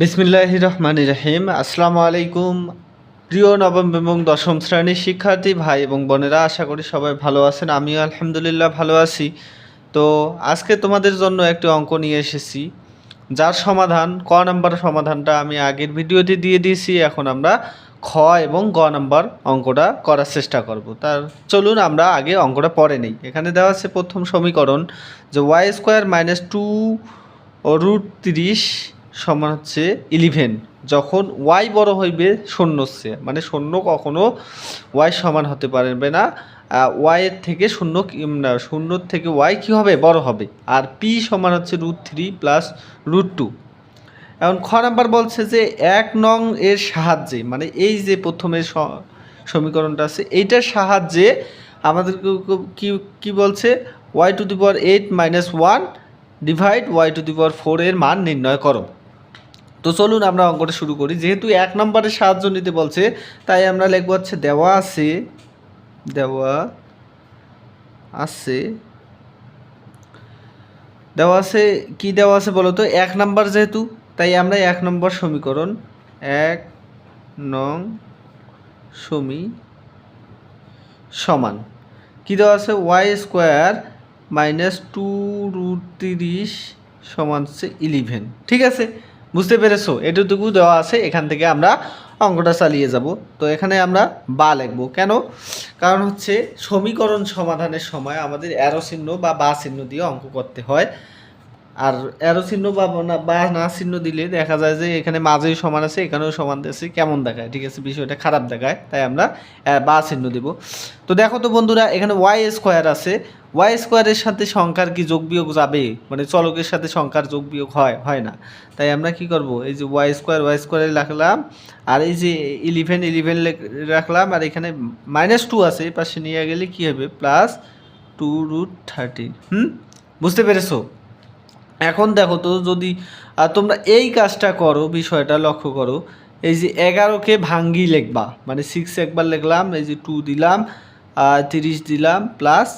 বিসমিল্লাহ রহমান রহিম। আসসালামু আলাইকুম। প্রিয় নবম এবং দশম শ্রেণির শিক্ষার্থী ভাই এবং বোনেরা, আশা করি সবাই ভালো আছেন। আমিও আলহামদুলিল্লাহ ভালো আছি। তো আজকে তোমাদের জন্য একটি অঙ্ক নিয়ে এসেছি। যার সমাধান, ক নাম্বার সমাধানটা আমি আগের ভিডিওতে দিয়ে দিয়েছি। এখন আমরা খ এবং গ নাম্বার অঙ্কটা করার চেষ্টা করব। তার চলুন আমরা আগে অঙ্কটা পরে নেই। এখানে দেওয়া আছে প্রথম সমীকরণ যে Y square minus two root তিরিশ সমান হচ্ছে ইলেভেন যখন ওয়াই বড় হইবে শূন্যর চেয়ে মানে শূন্য কখনো ওয়াই সমান হতে পারবে না। ওয়াইয়ের থেকে শূন্য শূন্যর থেকে ওয়াই কী হবে? বড় হবে। আর পি সমান হচ্ছে root three plus root two এখন খ নাম্বার বলছে যে এক নং এর সাহায্যে মানে এই যে প্রথমে সমীকরণটা আছে, এইটার সাহায্যে আমাদের কি কি বলছে? Y to the power eight minus one divide Y to the power four এর মান নির্ণয় করো। তো চলুন আমরা অঙ্কটা শুরু করি। যেহেতু এক নম্বরের সাহায্য নিতে বলছে, তাই আমরা লিখব হচ্ছে দেওয়া আছে দেওয়া আছে দেওয়া আছে, কি দেওয়া আছে বলো তো? এক নাম্বার যেহেতু, তাই আমরা এক নম্বর সমীকরণ, এক নং সমী সমান। কি দেওয়া আছে? Y square minus two root তিরিশ সমান হচ্ছে ইলেভেন। ঠিক আছে? বুঝতে পেরেছ? এটুকু দেওয়া আছে, এখান থেকে আমরা অঙ্কটা চালিয়ে যাব। তো এখানে আমরা বা লিখব। কেন? কারণ হচ্ছে সমীকরণ সমাধানের সময় আমাদের অ্যারো চিহ্ন বা বা চিহ্ন দিয়ে অঙ্ক করতে হয়। আর অ্যারো চিহ্ন বা না বা না চিহ্ন দিলে দেখা যায় যে এখানে মাঝেই সমান আছে, এখানেও সমান আছে, কেমন দেখায়? ঠিক আছে, বিষয়টা খারাপ দেখায়, তাই আমরা বা চিহ্ন দিব। তো দেখো তো বন্ধুরা, এখানে ওয়াই স্কোয়ার আছে। ওয়াই স্কোয়ারের সাথে সংখ্যার কি যোগ বিয়োগ যাবে? মানে চলকের সাথে সংখ্যার যোগ বিয়োগ হয় হয় না। তাই আমরা কি করব? এই যে ওয়াই স্কোয়ার ওয়াই স্কোয়ারে রাখলাম, আর এই যে ইলেভেন ইলেভেন রাখলাম, আর এখানে মাইনাস টু আছে পাশে নিয়ে গেলে কি হবে? প্লাস টু রুট থার্টিন হুম? বুঝতে পেরেছ? এখন দেখো তো যদি তোমরা এই কাজটা করো, বিষয়টা লক্ষ্য করো, এই যে এগারোকে ভাঙ্গি লিখবা মানে সিক্স একবার লিখলাম, এই যে টু দিলাম তিরিশ দিলাম প্লাস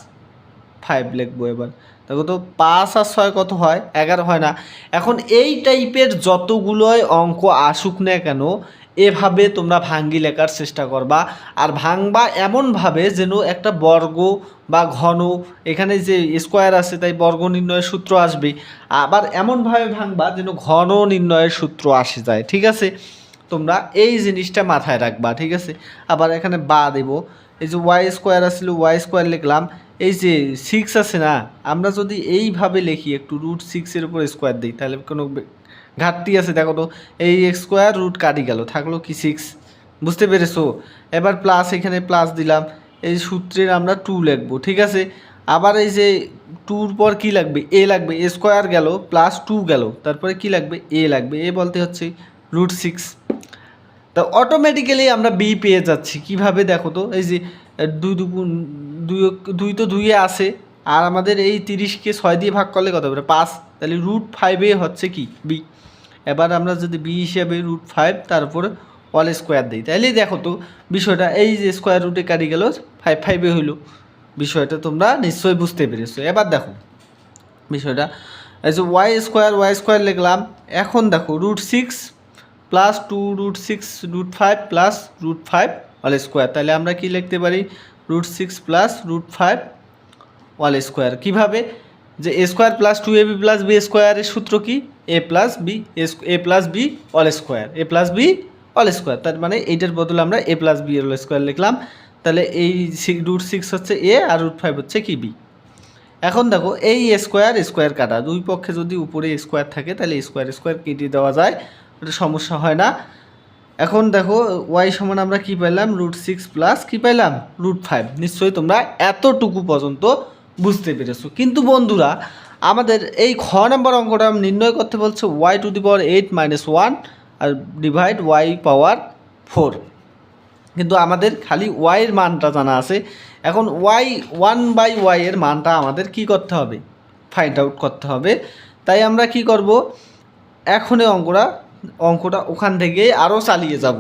ফাইভ লিখব এবার। দেখো তো পাঁচ আর ছয় কত হয়? এগারো হয় না। এখন এই টাইপের যতগুলোই অঙ্ক আসুক না কেন এভাবে তোমরা ভাঙ্গি লেখার চেষ্টা করবা। আর ভাঙবা এমনভাবে যেন একটা বর্গ বা ঘন, এখানে যে স্কোয়ার আছে তাই বর্গ নির্ণয়ের সূত্র আসবে আবার এমনভাবে ভাঙবা যেন ঘন নির্ণয়ের সূত্র আসে যায়, ঠিক আছে? তোমরা এই জিনিসটা মাথায় রাখবা, ঠিক আছে? আবার এখানে বা দেব। এই যে ওয়াই স্কোয়ার আসলে ওয়াই স্কোয়ার লিখলাম। এই যে সিক্স আছে না, আমরা যদি এইভাবে লিখি, একটু রুট সিক্সের উপর স্কোয়ার দিই, তাহলে কোনো ঘাটতি আছে, দেখো তো। এই এক্স স্কোয়ার রুট কাটি গেল, থাকল কি সিক্স বুঝতে পেরেছ? এবার প্লাস এখানে প্লাস দিলাম, এই সূত্রের আমরা টু লিখব, ঠিক আছে? আবার এই যে টুর পর কি লাগবে? এ লাগবে এ স্কোয়ার গেল প্লাস টু গেল, তারপরে কি লাগবে? এ লাগবে এ বলতে হচ্ছে রুট সিক্স তা অটোমেটিক্যালি আমরা বি পেয়ে যাচ্ছি, কীভাবে দেখো তো? এই যে দুই দুগুণ, দুই দুই তো দুইয়ে আসে, আর আমাদের এই তিরিশকে ছয় দিয়ে ভাগ করলে কত হবে? পাঁচ, তাহলে রুট ফাইভে হচ্ছে কি? বি এবার আমরা যদি বি হিসাবে রুট ফাইভ তার উপরে অল স্কোয়ার দিই। তাহলে দেখো তো বিষয়টা, এই যে স্কোয়ার রুটে কাটি গেল ফাইভ ফাইভে হইল। বিষয়টা তোমরা নিশ্চয়ই বুঝতে পেরেছ। এবার দেখো, বিষয়টা, এই যে ওয়াই স্কোয়ার ওয়াই স্কোয়ার লিখলাম। এখন দেখো root six plus two root six root five plus root five all square তাহলে আমরা কি লিখতে পারি? Root six plus root five all square কীভাবে? যে A square plus two A B plus B স্কোয়ারের সূত্র কি? A plus B A plus B all square A plus B all square তার মানে এইটার বদলে আমরা A plus B all square লিখলাম। তাহলে এই রুট সিক্স হচ্ছে এ আর রুট ফাইভ হচ্ছে কি বি এখন দেখো এই স্কোয়ার স্কোয়ার কাটা, দুই পক্ষে যদি উপরে স্কোয়ার থাকে, তাহলে স্কোয়ার স্কোয়ার কেটে দেওয়া যায়, ওটা সমস্যা হয় না। এখন দেখো ওয়াই সমান আমরা কি পাইলাম? রুট সিক্স প্লাস কি পাইলাম? রুট ফাইভ নিশ্চয়ই তোমরা এতটুকু পর্যন্ত বুঝতে পেরেছ। কিন্তু বন্ধুরা, আমাদের এই খ নম্বর অঙ্কটা নির্ণয় করতে বলছে Y to the power eight minus one R divide Y power four কিন্তু আমাদের খালি ওয়াইয়ের মানটা জানা আছে। এখন ওয়াই ওয়ান বাই ওয়াইয়ের মানটা আমাদের কি করতে হবে? ফাইন্ড আউট করতে হবে। তাই আমরা কি করব? এখনই অঙ্কটা অঙ্কটা ওখান থেকে আরও চালিয়ে যাব।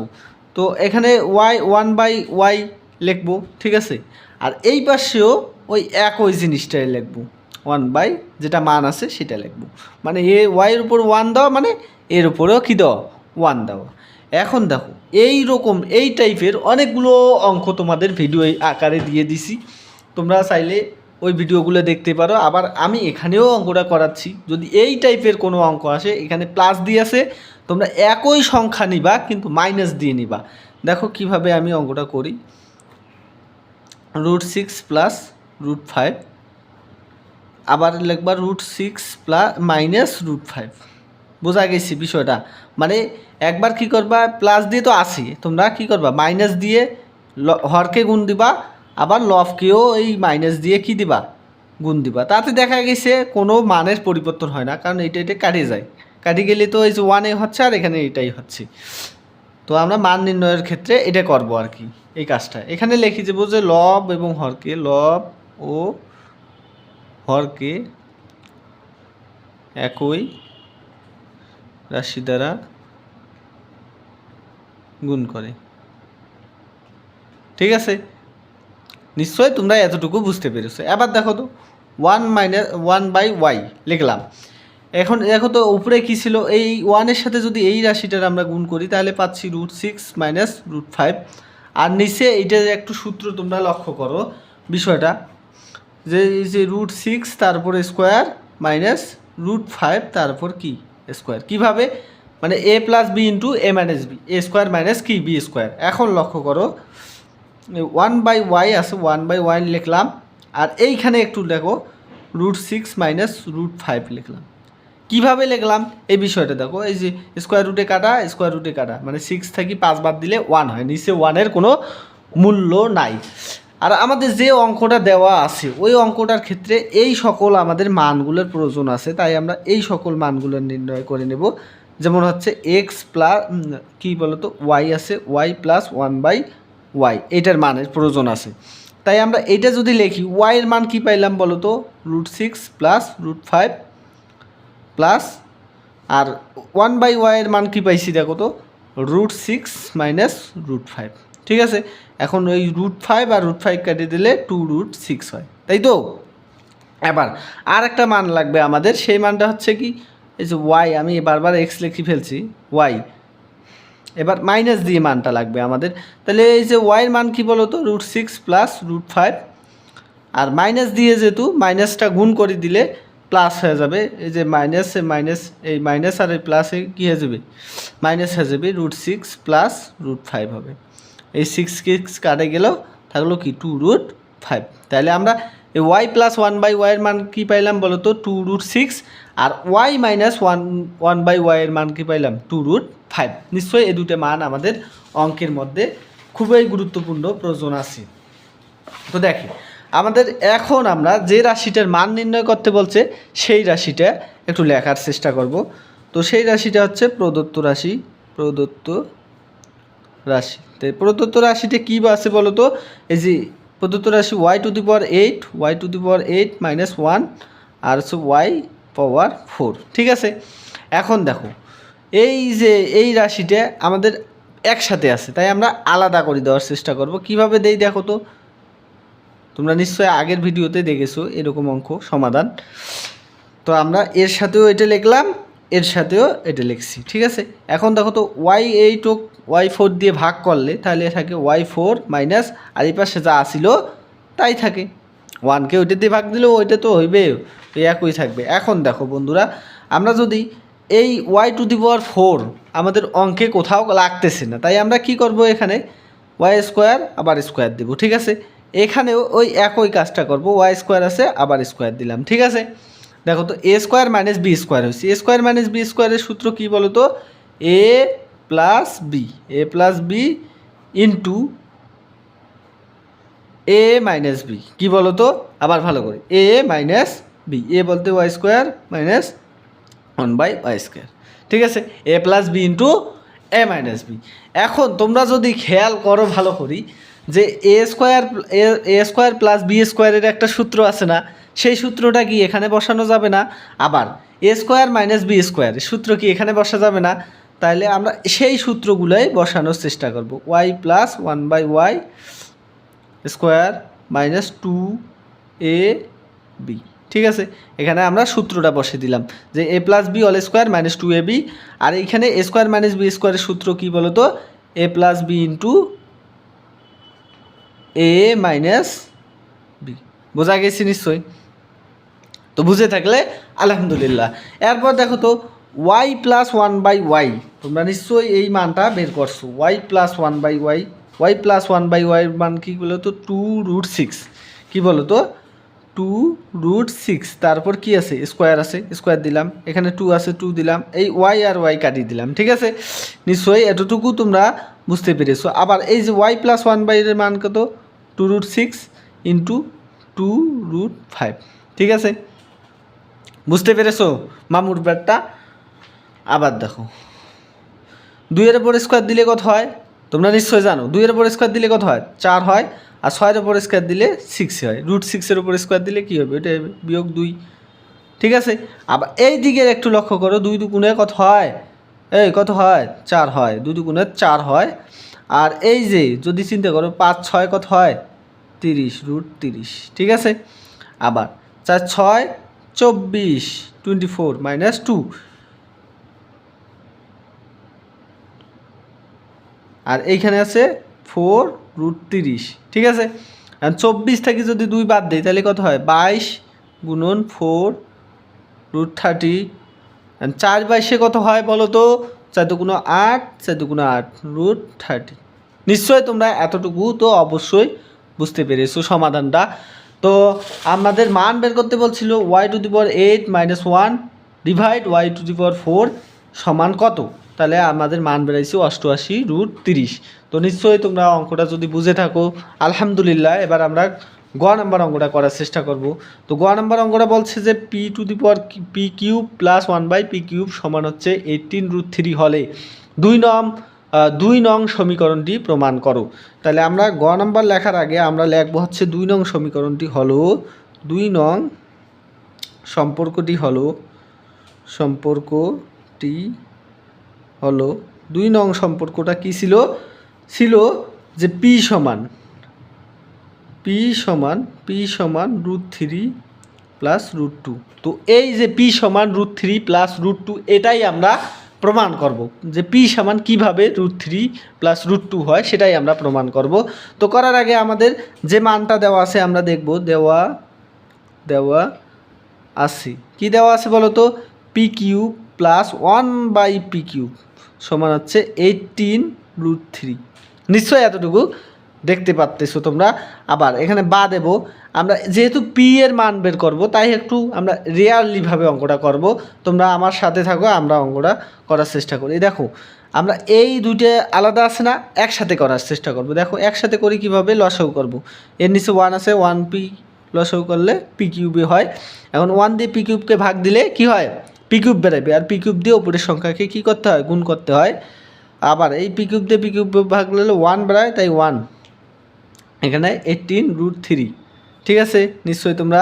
তো এখানে ওয়াই ওয়ান বাই ওয়াই লিখব, ঠিক আছে? আর এই পাশেও ওই একই জিনিসটাই লিখব। ওয়ান বাই যেটা মান আছে সেটা লিখব। মানে এ ওয়াইয়ের উপর ওয়ান দেওয়া মানে এর উপরেও কী দেওয়া ওয়ান দাও। এখন দেখো এই রকম এই টাইপের অনেকগুলো অঙ্ক তোমাদের ভিডিও আকারে দিয়ে দিছি। তোমরা চাইলে ওই ভিডিওগুলো দেখতে পারো। আবার আমি এখানেও অঙ্কটা করাচ্ছি। যদি এই টাইপের কোনো অঙ্ক আসে, এখানে প্লাস দিয়ে আছে, তোমরা একই সংখ্যা নিবা, কিন্তু মাইনাস দিয়ে নিবা। দেখো কীভাবে আমি অঙ্কটা করি। Root six plus root five আবার লিখবা root six plus minus root five বোঝা গেছি বিষয়টা। মানে একবার কি করবা প্লাস দিয়ে তো আসি তোমরা কি করবা মাইনাস দিয়ে হরকে গুণ দিবা, আবার লফকেও এই মাইনাস দিয়ে কি দিবা, গুণ দিবা। তাতে দেখা গেছে কোনো মানের পরিবর্তন হয় না, কারণ এটা এটা কাটিয়ে যায়। কাটি গেলে তো এই যে ওয়ানে হচ্ছে আর এখানে এটাই হচ্ছে। তো আমরা মান নির্ণয়ের ক্ষেত্রে এটা করব আর কি, এই কাজটা। এখানে লিখি যে যে লব এবং হরকে, লব ও হরকে একই রাশি দ্বারা গুণ করে। ঠিক আছে? নিশ্চয়ই তোমরা এতটুকু বুঝতে পেরেছ। এবার দেখো তো one minus one by Y লিখলাম। এখন দেখো তো, উপরে কী ছিল? এই ওয়ানের সাথে যদি এই রাশিটার আমরা গুণ করি, তাহলে পাচ্ছি root six minus root five আর নিচে এইটার একটু সূত্র তোমরা লক্ষ্য করো বিষয়টা। যে যে রুট সিক্স তারপরে স্কোয়ার মাইনাস রুট ফাইভ তারপর কি? স্কোয়ার কীভাবে? মানে A plus B into A minus B A square minus কি? বি স্কোয়ার এখন লক্ষ্য করো ওয়ান বাই ওয়াই আছে ওয়ান বাই ওয়াই লিখলাম, আর এইখানে একটু দেখো root six minus root five লিখলাম। কীভাবে লিখলাম? এই বিষয়টা দেখো, এই যে স্কোয়ার রুটে কাটা স্কোয়ার রুটে কাটা। মানে সিক্স থেকে পাঁচ বাদ দিলে ওয়ান হয়। নিচে ওয়ানের কোনো মূল্য নাই। আর আমাদের যে অঙ্কটা দেওয়া আছে, ওই অঙ্কটার ক্ষেত্রে এই সকল আমাদের মানগুলোর প্রয়োজন আছে, তাই আমরা এই সকল মানগুলো নির্ণয় করে নেব। যেমন হচ্ছে এক্স প্লাস কী বলতো ওয়াই আছে Y plus one by Y এটার মানের প্রয়োজন আছে। তাই আমরা এটা যদি লিখি ওয়াইয়ের মান কি পাইলাম বলো তো root six plus root five plus R one by ওয়াইয়ের মান কি পাইছি দেখো তো root six minus root five ঠিক আছে? এখন ওই রুট ফাইভ আর রুট ফাইভ কাটিয়ে দিলে টু রুট সিক্স হয়। তাই তো? এবার আর একটা মান লাগবে আমাদের, সেই মানটা হচ্ছে কি? এই যে ওয়াই আমি বারবার এক্স লিখে ফেলছি ওয়াই এবার মাইনাস দিয়ে মানটা লাগবে আমাদের। তাহলে এই যে ওয়াইয়ের মান কি বলো তো root six plus root five আর মাইনাস দিয়ে যেহেতু মাইনাসটা গুণ করে দিলে প্লাস হয়ে যাবে। এই যে মাইনাস মাইনাস এই মাইনাস আর এই প্লাসে কী হয়ে যাবে? মাইনাস হয়ে যাবে root six plus root five হবে। এই সিক্স সিক্স কাটে গেলেও থাকল কি? টু রুট ফাইভ তাহলে আমরা এই ওয়াই প্লাস ওয়ান বাই ওয়াইয়ের মান কী পাইলাম বলো তো two root six R Y minus one one by ওয়াইয়ের মান কী পাইলাম? টু রুট ফাইভ নিশ্চয়ই এই দুটো মান আমাদের অঙ্কের মধ্যে খুবই গুরুত্বপূর্ণ প্রয়োজন আছে। তো দেখি, আমাদের এখন আমরা যে রাশিটার মান নির্ণয় করতে বলছে, সেই রাশিটা একটু লেখার চেষ্টা করব। তো সেই রাশিটা হচ্ছে প্রদত্ত রাশি প্রদত্ত রাশি। তো প্রদত্ত রাশিটা কী বা আছে বলো তো এই যে প্রদত্ত রাশি Y to the power eight Y to the power eight minus one আর হচ্ছে ওয়াই পাওয়ার ফোর ঠিক আছে? এখন দেখো, এই যে এই রাশিটা আমাদের একসাথে আছে, তাই আমরা আলাদা করে দেওয়ার চেষ্টা করব। কীভাবে দেই দেখো তো? তোমরা নিশ্চয়ই আগের ভিডিওতে দেখেছ এরকম অঙ্ক সমাধান। তো আমরা এর সাথেও এটা লিখলাম এর সাথেও এটা লিখছি, ঠিক আছে? এখন দেখো তো ওয়াই এইট ওয়াই ফোর দিয়ে ভাগ করলে তাহলে থাকে ওয়াই ফোর মাইনাস আর এই পাশে যা আসিল তাই থাকে। ওয়ানকে ওইটা দিয়ে ভাগ দিলেও ওইটা তো হইবে একই থাকবে। এখন দেখো বন্ধুরা, আমরা যদি এই Y to the power four আমাদের অঙ্কে কোথাও লাগতেছে না, তাই আমরা কি করব এখানে? ওয়াই স্কোয়ার আবার স্কোয়ার দেবো, ঠিক আছে? এখানেও ওই একই কাজটা করব ওয়াই স্কোয়ার আছে, আবার স্কোয়ার দিলাম, ঠিক আছে? দেখো তো A square minus B square হয়েছে। এ স্কোয়ার মাইনাস বি স্কোয়ারের সূত্র কী বলো তো A plus B A plus B into A minus B কী বলো তো আবার ভালো করে এ মাইনাস বি এ বলতে Y square minus one by Y square ঠিক আছে? A plus B into A minus B এখন তোমরা যদি খেয়াল করো ভালো করি যে A square A square plus B স্কোয়ারের একটা সূত্র আছে না, সেই সূত্রটা কি এখানে বসানো যাবে না? আবার A square minus B square সূত্র কি এখানে বসা যাবে না? তাহলে আমরা সেই সূত্রগুলোই বসানোর চেষ্টা করব। Y plus one by Y square minus two A B. ঠিক আছে? এখানে আমরা সূত্রটা বসে দিলাম যে A plus B all square minus two A B, আর এইখানে এ স্কোয়ার মাইনাস বি স্কোয়ারের সূত্র কী বলো তো A plus B into A minus B বোঝা গেছে নিশ্চয়ই? তো বুঝে থাকলে আলহামদুলিল্লাহ। এরপর দেখো তো Y plus one by Y তোমরা নিশ্চয়ই এই মানটা বের করছ। Y plus one by Y Y plus one by ওয়াইয়ের মান কী বলো তো? টু রুট সিক্স কী বলো তো? টু রুট সিক্স তারপর কি আছে? স্কোয়ার আছে। স্কোয়ার দিলাম। এখানে টু আছে টু দিলাম। এই ওয়াই আর ওয়াই কাটিয়ে দিলাম। ঠিক আছে? নিশ্চয়ই এতটুকু তোমরা বুঝতে পেরেছ। আবার এই যে ওয়াই প্লাস ওয়ান বাই এর মান কত? Two root six into two root five ঠিক আছে? বুঝতে পেরেছ? মামুর ব্যাটটা আবার দেখো। দুইয়ের উপর স্কোয়ার দিলে কত হয়? তোমরা নিশ্চয়ই জানো। দুইয়ের উপর স্কোয়ার দিলে কত হয়? চার হয়। আর ছয়ের উপর স্কোয়ার দিলে সিক্স হয়। রুট সিক্সের উপর স্কোয়ার দিলে কী হবে? এটা বিয়োগ দুই। ঠিক আছে? আবার এই দিকের একটু লক্ষ্য করো। দুই দুগুণে কত হয়? এই কত হয়? চার হয়। দুই দুগুণে চার হয়। আর এই যে যদি চিন্তা করো, পাঁচ, ছয় কত হয়? তিরিশ রুট তিরিশ। ঠিক আছে? আবার, চার ছয়, চব্বিশ টোয়েন্টি ফোর মাইনাস টু আর এইখানে আছে ফোর রুট তিরিশ। ঠিক আছে? চব্বিশ থেকে যদি দুই বাদ দিই, তাহলে কত হয়? বাইশ গুণন ফোর রুট থার্টি চার বাইশে কত হয় বলো তো? চার দুগুণ আট, চার দুগুণ আট রুট থার্টি নিশ্চয়ই তোমরা এতটুকু তো অবশ্যই বুঝতে পেরেছ সমাধানটা। তো আমাদের মান বের করতে বলছিল Y to the power eight minus one divide Y to the power four সমান কত? তাহলে আমাদের মান বেড়াইছে অষ্টআশি রুট তিরিশ। তো নিশ্চয়ই তোমরা অঙ্কটা যদি বুঝে থাকো, আলহামদুলিল্লাহ, এবার আমরা গ নাম্বার অঙ্কটা করার চেষ্টা করব। তো গ নাম্বার অঙ্কটা বলছে যে P to the power P cube plus one by P cube সমান হচ্ছে এইটিন রুট থ্রি হলে। দুই নম দুই নং সমীকরণটি প্রমাণ করো। তাহলে আমরা গ নাম্বার লেখার আগে আমরা লিখব হচ্ছে দুই নং সমীকরণটি হলো, দুই নং সম্পর্কটি হলো সম্পর্কটি হলো, দুই নং সম্পর্কটা কি ছিল? ছিল যে পি সমান পি সমান পি সমান root three plus root two তো এই যে পি সমান root three plus root two এটাই আমরা প্রমাণ করব যে পি সমান কীভাবে root three plus root two হয়, সেটাই আমরা প্রমাণ করব। তো করার আগে আমাদের যে মানটা দেওয়া আছে আমরা দেখব, দেওয়া দেওয়া আছে। কি দেওয়া আছে বলো তো P cube plus one by P cube সমান হচ্ছে এইটিন রুট থ্রি নিশ্চয়ই এতটুকু? দেখতে পাচ্তেছো তোমরা। আবার এখানে বা দেব, আমরা যেহেতু পি এর মান বের করব, তাই একটু আমরা রিয়ারলিভাবে অঙ্কটা করব। তোমরা আমার সাথে থাকো, আমরা অঙ্কটা করার চেষ্টা করি। দেখো, আমরা এই দুইটা আলাদা আছে না, একসাথে করার চেষ্টা করব। দেখো, একসাথে করি কীভাবে? লসাউ করব। এর নিচে ওয়ান আছে ওয়ান পি লসাউ করলে পি কিউবে হয়। এখন ওয়ান দিয়ে পি কিউবকে ভাগ দিলে কি হয়? পি কিউব বেরোবে। আর পি কিউব দিয়ে উপরের সংখ্যাকে কী করতে হয়? গুণ করতে হয়। আবার এই পি কিউব দিয়ে পি কিউব ভাগ দিলে ওয়ান বেরোয়, তাই ওয়ান এখানে এইটিন রুট থ্রি ঠিক আছে? নিশ্চয়ই তোমরা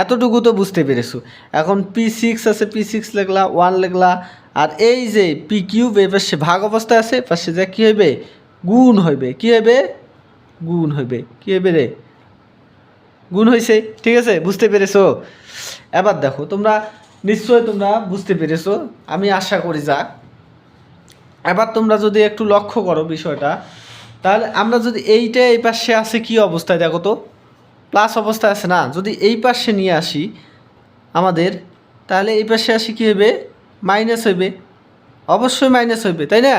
এতটুকু তো বুঝতে পেরেছ। এখন পি সিক্স আছে পি সিক্স লেখলা ওয়ান লেখলা, আর এই যে পি কিউব এ পাশে ভাগ অবস্থায় আছে পাশে যা কী হইবে? গুণ হইবে। কী হইবে? গুণ হইবে। কী হইবে রে? গুণ হয়েছে ঠিক আছে? বুঝতে পেরেছ? এবার দেখো, তোমরা নিশ্চয়ই তোমরা বুঝতে পেরেছ। আমি আশা করি যা এবার তোমরা যদি একটু লক্ষ্য করো বিষয়টা তাহলে আমরা যদি এইটা এই পাশে আছে কি অবস্থায় দেখো তো? প্লাস অবস্থায় আছে না? যদি এই পাশে নিয়ে আসি আমাদের, তাহলে এই পাশে আসি কী হবে মাইনাস হইবে। অবশ্যই মাইনাস হইবে, তাই না?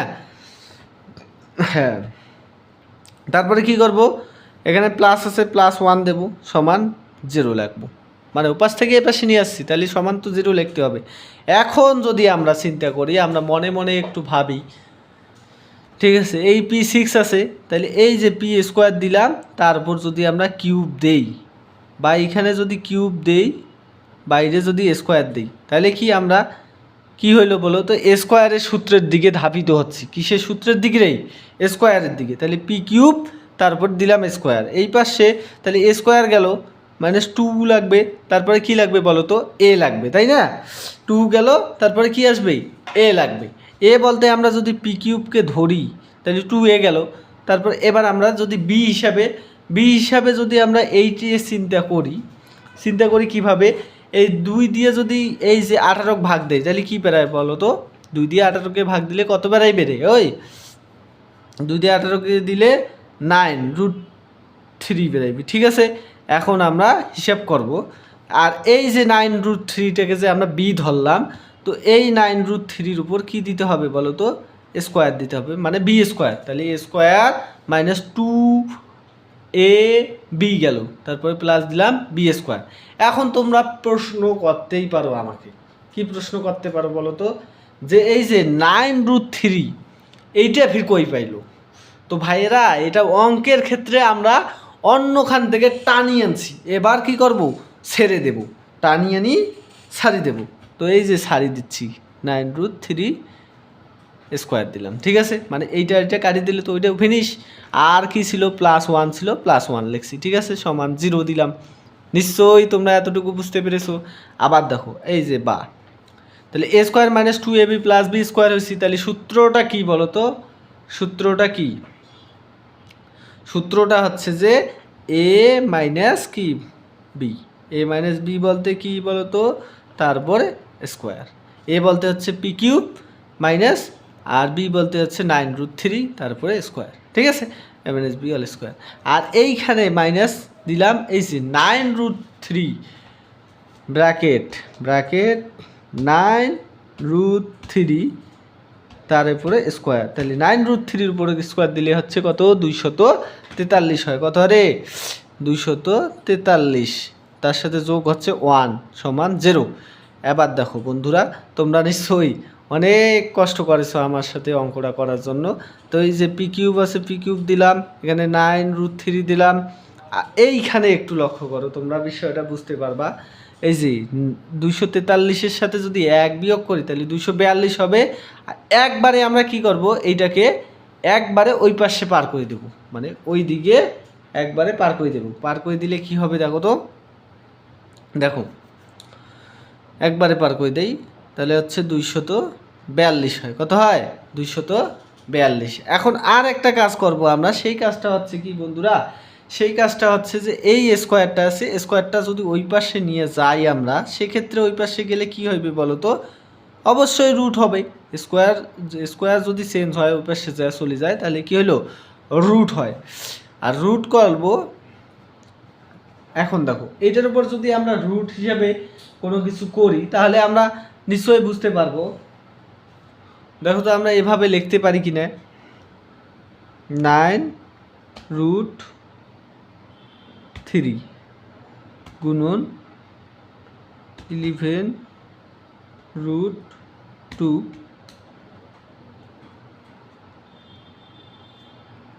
হ্যাঁ। তারপরে কি করব? এখানে প্লাস আছে প্লাস ওয়ান দেব, সমান জিরো লিখব। মানে উপাস থেকে এ পাশে নিয়ে আসছি, তাহলে সমান তো জিরো লিখতে হবে। এখন যদি আমরা চিন্তা করি, আমরা মনে মনে একটু ভাবি ঠিক আছে, এই পি সিক্স আছে তাহলে এই যে পি স্কোয়ার দিলাম, তারপর যদি আমরা কিউব দেই, বা এখানে যদি কিউব দেই, বাইরে যদি স্কোয়ার দেই তাহলে কি আমরা, কি হইল বলো তো স্কোয়ারের সূত্রের দিকে ধাবিত হচ্ছে। কিসের সূত্রের দিকে রে? স্কোয়ারের দিকে। তাহলে পি কিউব তারপর দিলাম স্কোয়ার এই পাশে তাহলে স্কোয়ার গেল মাইনাস টু লাগবে, তারপরে কি লাগবে বলো তো? এ লাগবে, তাই না? টু গেল, তারপরে কি আসবে? এ লাগবে। এ বলতে আমরা যদি পি কিউবকে ধরি, তাহলে টু এ গেল। তারপর এবার আমরা যদি বি হিসাবে বি হিসাবে যদি আমরা এইটি চিন্তা করি চিন্তা করি কীভাবে? এই দুই দিয়ে যদি এই যে আঠারো ভাগ দেয়, তাহলে কী বেড়ায় বলো তো? দুই দিয়ে আঠারোকে ভাগ দিলে কত বেড়াই বেড়ে ওই। দুই দিয়ে আঠারোকে দিলে নাইন রুট থ্রি বেরাইবি ঠিক আছে? এখন আমরা হিসাব করব। আর এই যে নাইন রুট থ্রিটাকে যে আমরা বি ধরলাম তো এই নাইন রুট থ্রির উপর কী দিতে হবে বলো তো? স্কোয়ার দিতে হবে মানে বি স্কোয়ার তাহলে A square minus two A B গেল, তারপরে প্লাস দিলাম বি স্কোয়ার এখন তোমরা প্রশ্ন করতেই পারো আমাকে। কি প্রশ্ন করতে পারো বলো তো? যে এই যে নাইন রুট থ্রি এইটা ফির কই পাইলো? তো ভাইয়েরা, এটা অঙ্কের ক্ষেত্রে আমরা অন্যখান থেকে টানিয়ে আনছি। এবার কি করব? ছেড়ে দেব। টানিয়ে আনি সারি দেব। তো এই যে সারি দিচ্ছি নাইন রুট থ্রি স্কোয়ার দিলাম, ঠিক আছে? মানে এইটা এটা কাটি দিলে তো ওইটাও ফিনিশ আর কি ছিল? প্লাস ওয়ান ছিল প্লাস ওয়ান লিখছি, ঠিক আছে? সমান জিরো দিলাম। নিশ্চয়ই তোমরা এতটুকু বুঝতে পেরেছ। আবার দেখো, এই যে বা তাহলে A square minus two A B plus B square হয়েছি। তাহলে সূত্রটা কি বলো তো? সূত্রটা কি? সূত্রটা হচ্ছে যে এ মাইনাস কি? বি এ মাইনাস বি বলতে কি বলতো তারপরে স্কোয়ার। এ বলতে হচ্ছে পি কিউব মাইনাস আর বি বলতে হচ্ছে নাইন রুট থ্রি তারপরে স্কোয়ার। ঠিক আছে? A minus B all square আর এইখানে মাইনাস দিলাম, এই যে nine root three bracket bracket nine root three, তার উপরে স্কোয়ার। তাহলে নাইন রুট থ্রির উপরে স্কোয়ার দিলে হচ্ছে কত? দুইশত তেতাল্লিশ হয়। কত রে? দুইশত তেতাল্লিশ। তার সাথে যোগ হচ্ছে ওয়ান সমান জিরো। এবার দেখো বন্ধুরা, তোমরা নিশ্চয়ই অনেক কষ্ট করেছ আমার সাথে অঙ্কটা করার জন্য। তো এই যে পি কিউব আছে পি কিউব দিলাম, এখানে নাইন রুট থ্রি দিলাম। এইখানে একটু লক্ষ্য করো, তোমরা বিষয়টা বুঝতে পারবা। এই যে দুশো তেতাল্লিশের সাথে যদি এক বিয়োগ করি, তাহলে দুশো বিয়াল্লিশ হবে। আর একবারে আমরা কি করব, এইটাকে একবারে ওই পাশে পার করে দেব। মানে ওই দিকে একবারে পার করে দেব। পার করে দিলে কি হবে দেখো তো? দেখো একবারে পার করে দেই, তাহলে হচ্ছে দুইশত বিয়াল্লিশ হয়। কত হয়? দুইশত বিয়াল্লিশ। এখন আর একটা কাজ করব আমরা, সেই কাজটা হচ্ছে কি বন্ধুরা? সেই কাজটা হচ্ছে যে এই স্কোয়ারটা আছে স্কোয়ারটা যদি ওই পাশে নিয়ে যাই আমরা, সেক্ষেত্রে ওই পাশে গেলে কি হবে বলো তো অবশ্যই রুট হবে। স্কোয়ার স্কোয়ার যদি চেঞ্জ হয়, ওই পাশে যায় চলে যায়, তাহলে কি হলো রুট হয়। আর রুট করব এখন দেখো, এটার উপর যদি আমরা রুট হিসাবে কোনো কিছু করি, তাহলে আমরা নিশ্চয়ই বুঝতে পারব। দেখো তো আমরা এভাবে লিখতে পারি কি না নাইন রুট থ্রি গুণন ইলেভেন রুট টু